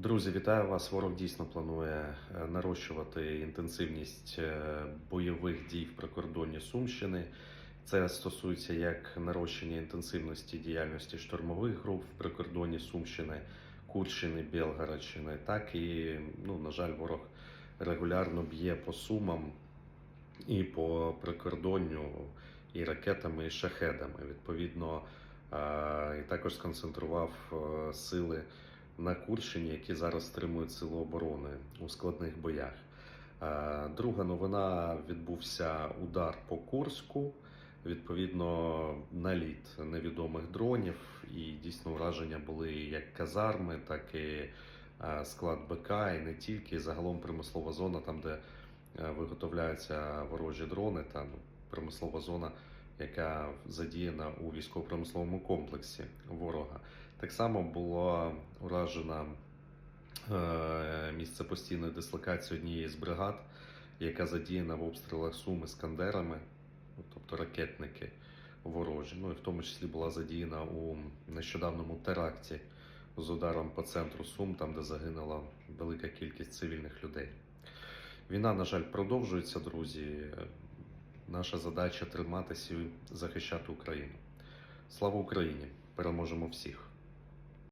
Друзі, вітаю вас. Ворог дійсно планує е, нарощувати інтенсивність е, бойових дій в прикордонні Сумщини. Це стосується як нарощення інтенсивності діяльності штурмових груп в прикордонні Сумщини, Курщини, Білгородщини, так і, ну, на жаль, ворог регулярно б'є по сумам і по прикордонню і ракетами, і шахедами. Відповідно, е, і також сконцентрував сили на Курщині, які зараз стримують сили оборони у складних боях. Е, Друга новина відбувся удар по Курську. Відповідно, наліт невідомих дронів, і дійсно враження були як казарми, так і е, склад БК, і не тільки І загалом промислова зона, там де е, виготовляються ворожі дрони, та ну, промислова зона, яка задіяна у військово-промисловому комплексі ворога. Так само було уражено е, місце постійної дислокації однієї з бригад, яка задіяна в обстрілах Сум іскандерами, ну, тобто ракетники ворожі. Ну і в тому числі була задіяна у нещодавному теракті з ударом по центру Сум, там де загинула велика кількість цивільних людей. Війна, на жаль, продовжується, друзі. Наша задача триматися і захищати Україну. Слава Україні! Переможемо всіх!